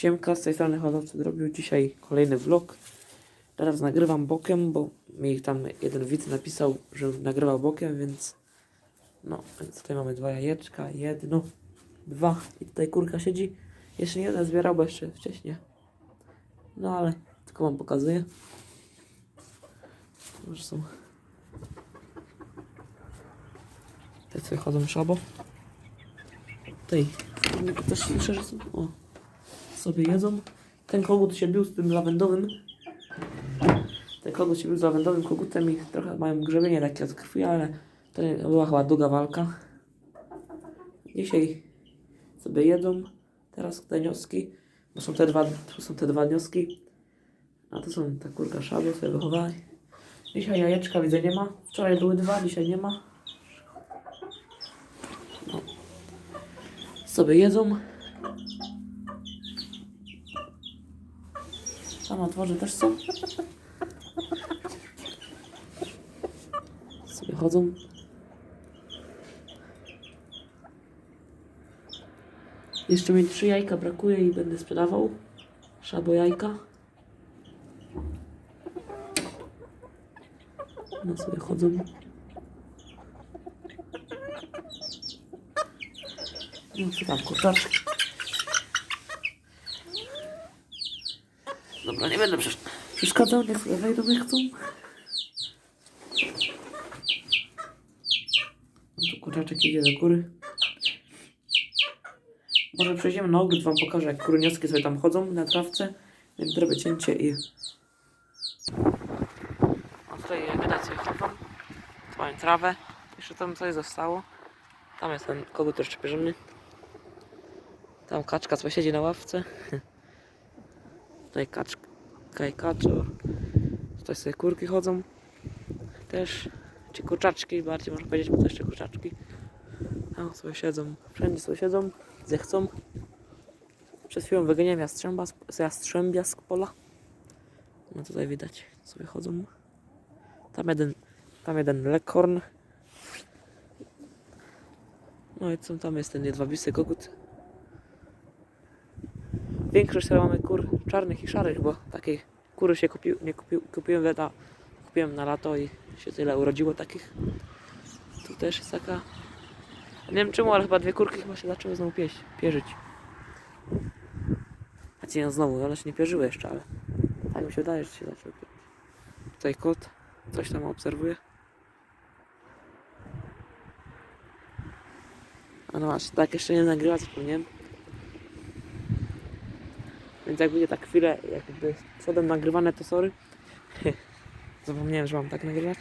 Siemka, z tej strony chodzący zrobił dzisiaj kolejny vlog. Teraz nagrywam bokiem, bo mi tam jeden widz napisał, że nagrywał bokiem, więc no, więc tutaj mamy dwa jajeczka, jedno, dwa i tutaj kurka siedzi. Jeszcze nie jeden zbierał, bo jeszcze wcześniej. No ale tylko wam pokazuję. Może są. Te sobie chodzą szabo. Tutaj też słyszę, że są. O sobie jedzą. Ten kogut się bił z tym lawendowym. Ten kogut się bił z lawendowym kogutem i trochę mają grzebienie takie z krwi, ale to była chyba długa walka. Dzisiaj sobie jedzą. Teraz te wnioski. Bo są te dwa, tu są te dwa wnioski. A to są ta kurka szabu, sobie wychowali. Dzisiaj jajeczka widzę nie ma. Wczoraj były dwa, dzisiaj nie ma. No. Sobie jedzą. Tam na też są. Sobie chodzą. Jeszcze mi trzy jajka brakuje i będę sprzedawał. Szabo jajka. No sobie chodzą. No co kurczaczki. Dobra, nie będę przesz przeszkadzał, niech wejdą jak chcą. No tu kurczaczek idzie do góry. Może przejdziemy na ogród, wam pokażę jak kurniowskie sobie tam chodzą na trawce. Więc zrobię cięcie i... A tutaj widać sobie chodzą. Tu mają trawę. Jeszcze tam coś zostało. Tam jest ten kogut jeszcze pierzony. Tam kaczka sobie siedzi na ławce. Tutaj kaczka i kaczo. Tutaj sobie kurki chodzą. Też. Czy kurczaczki, bardziej można powiedzieć, bo to jeszcze kurczaczki. Tam sobie siedzą. Wszędzie sobie siedzą. Zechcą. Przed chwilą wyganiałem jastrzęba, jastrzębia z pola. No tutaj widać. Sobie chodzą. Tam jeden, tam jeden lekorn. No i co tam jest ten jedwabisty kogut. Większość chyba mamy kur czarnych i szarych, bo takiej kury się kupił, nie kupił, kupiłem, na, kupiłem na lato i się tyle urodziło takich. Tu też jest taka. Nie wiem czemu, ale chyba dwie kurki chyba się zaczęły znowu pieść, pierzyć. A ci no znowu, one się nie pierzyły jeszcze, ale tak mi się wydaje, że się zaczęły pierzyć. Tutaj kot coś tam obserwuje. A no właśnie, tak jeszcze nie nagrywać, wspomniałem. Więc jak będzie tak chwilę, jakby przodem nagrywane, to sorry. Zapomniałem, że mam tak nagrywać.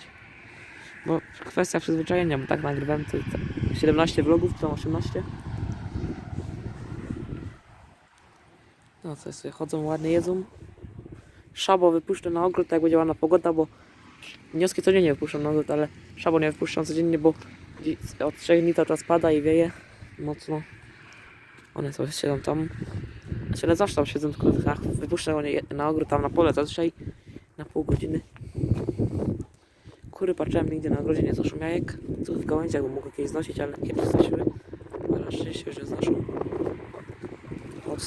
Bo kwestia przyzwyczajenia, bo tak nagrywałem to, to 17 vlogów, to 18. No co sobie chodzą, ładnie jedzą. Szabo wypuszczę na ogród, jak będzie ładna pogoda, bo wnioski codziennie wypuszczam na ogród, ale szabo nie wypuszczam codziennie, bo od 3 dni to czas pada i wieje mocno. One sobie siedzą tam. Znaczy, zawsze tam siedzą, tylko tak, wypuszczę je- na ogród, tam na pole zazwyczaj na pół godziny. Kury patrzyłem nigdzie na ogrodzie nie znoszą jajek. Tu w gałęziach bym mógł jakieś znosić, ale kiedyś znosiły. Ale na szczęście, że znoszą.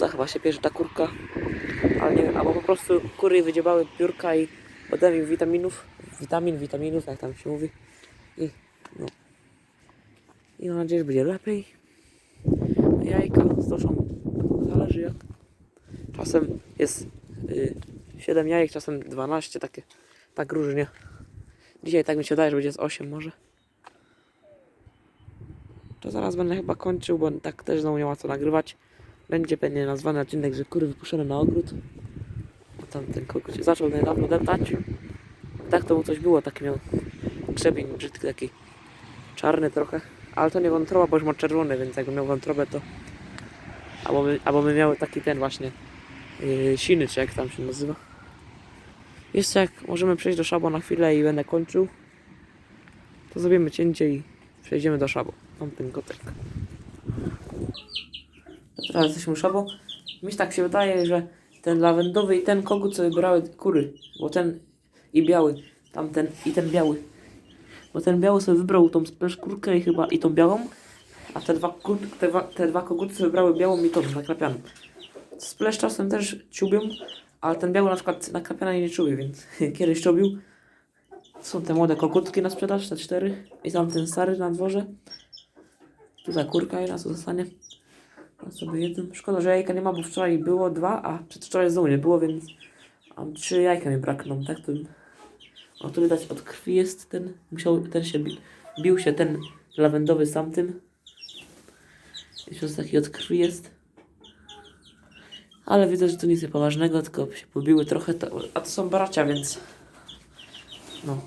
No chyba się pierze ta kurka. Ale nie wiem, albo po prostu kury wydziebały piórka i potem im witaminów, witamin, witaminów, jak tam się mówi. I no. I mam nadzieję, że będzie lepiej. Jajka znoszą, zależy jak. Czasem jest y, 7 jajek, czasem 12, takie, tak różnie. Dzisiaj tak mi się wydaje, że będzie z 8 może. To zaraz będę chyba kończył, bo tak też znowu nie ma co nagrywać. Będzie pewnie nazwany odcinek, że kury wypuszczone na ogród. Bo tam ten kogut się zaczął niedawno deptać. Tak to mu coś było, taki miał grzebień brzydki, taki czarny trochę. Ale to nie wątroba, bo już ma czerwony, więc jakby miał wątrobę to... Albo by, albo by miał taki ten właśnie yy, siny, czy jak tam się nazywa. Jeszcze jak możemy przejść do szabo na chwilę i będę kończył, to zrobimy cięcie i przejdziemy do szabo. Mam ten kotek. Teraz jesteśmy szabo. Mi się tak się wydaje, że ten lawendowy i ten kogut sobie brały kury, bo ten i biały, tamten i ten biały. Bo ten biały sobie wybrał tą szkórkę i chyba i tą białą, a te dwa, te, te dwa koguty wybrały białą i tą nakrapianą. Czasem też ciubią, ale ten biały na przykład nakrapiany nie czubie, więc kiedyś czubił. Są te młode kokutki na sprzedaż, te cztery. I tam ten stary na dworze. Tu ta kurka jedna, co zostanie. Ja sobie. Szkoda, że jajka nie ma, bo wczoraj było dwa, a przedwczoraj znowu nie było, więc mam trzy jajka mi brakną, tak? Ten, o, tu widać od krwi jest ten, musiał, ten się bi, bił się ten lawendowy z tamtym. Jeszcze z taki od krwi jest. Ale widzę, że to nic niepoważnego, tylko się pobiły trochę, to, a to są bracia, więc no.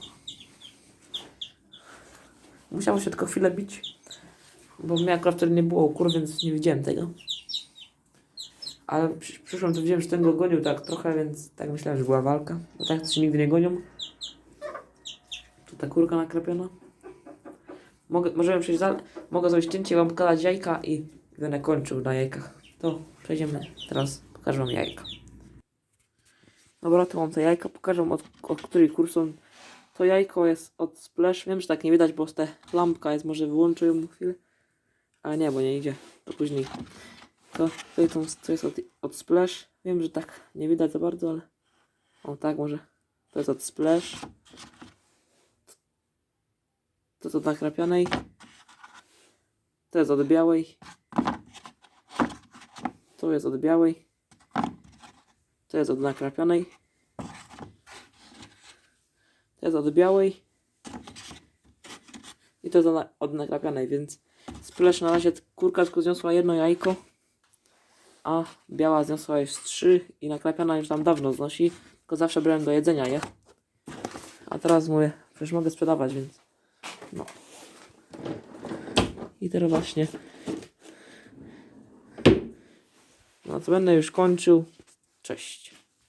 Musiało się tylko chwilę bić, bo mnie akurat wtedy nie było kur, więc nie widziałem tego. Ale przy, przyszłym to widziałem, że ten go gonił tak trochę, więc tak myślałem, że była walka. Bo tak to się nigdy nie gonią. Tu ta kurka nakrapiona. Mogę, możemy przejść dalej. Mogę zrobić cięcie, wam pokazać jajka i będę kończył na jajkach. To przejdziemy teraz, pokażę wam jajka. Dobra, tu mam te jajka, pokażę wam od, od której kur są. To jajko jest od Splash. Wiem, że tak nie widać, bo ta lampka jest, może wyłączę ją chwilę. Ale nie, bo nie idzie. To później. To, tutaj to, to jest od, od Splash. Wiem, że tak nie widać za bardzo, ale... O tak, może. To jest od Splash. To jest od nakrapianej. To jest od białej. To jest od białej. To jest od nakrapionej. To jest od białej. I to jest od, na- od więc splash na razie kurka zniosła jedno jajko. A biała zniosła już trzy i nakrapiana już tam dawno znosi. Tylko zawsze brałem do jedzenia je. A teraz mówię, mogę sprzedawać, więc no. I teraz właśnie. No to będę już kończył. Cześć.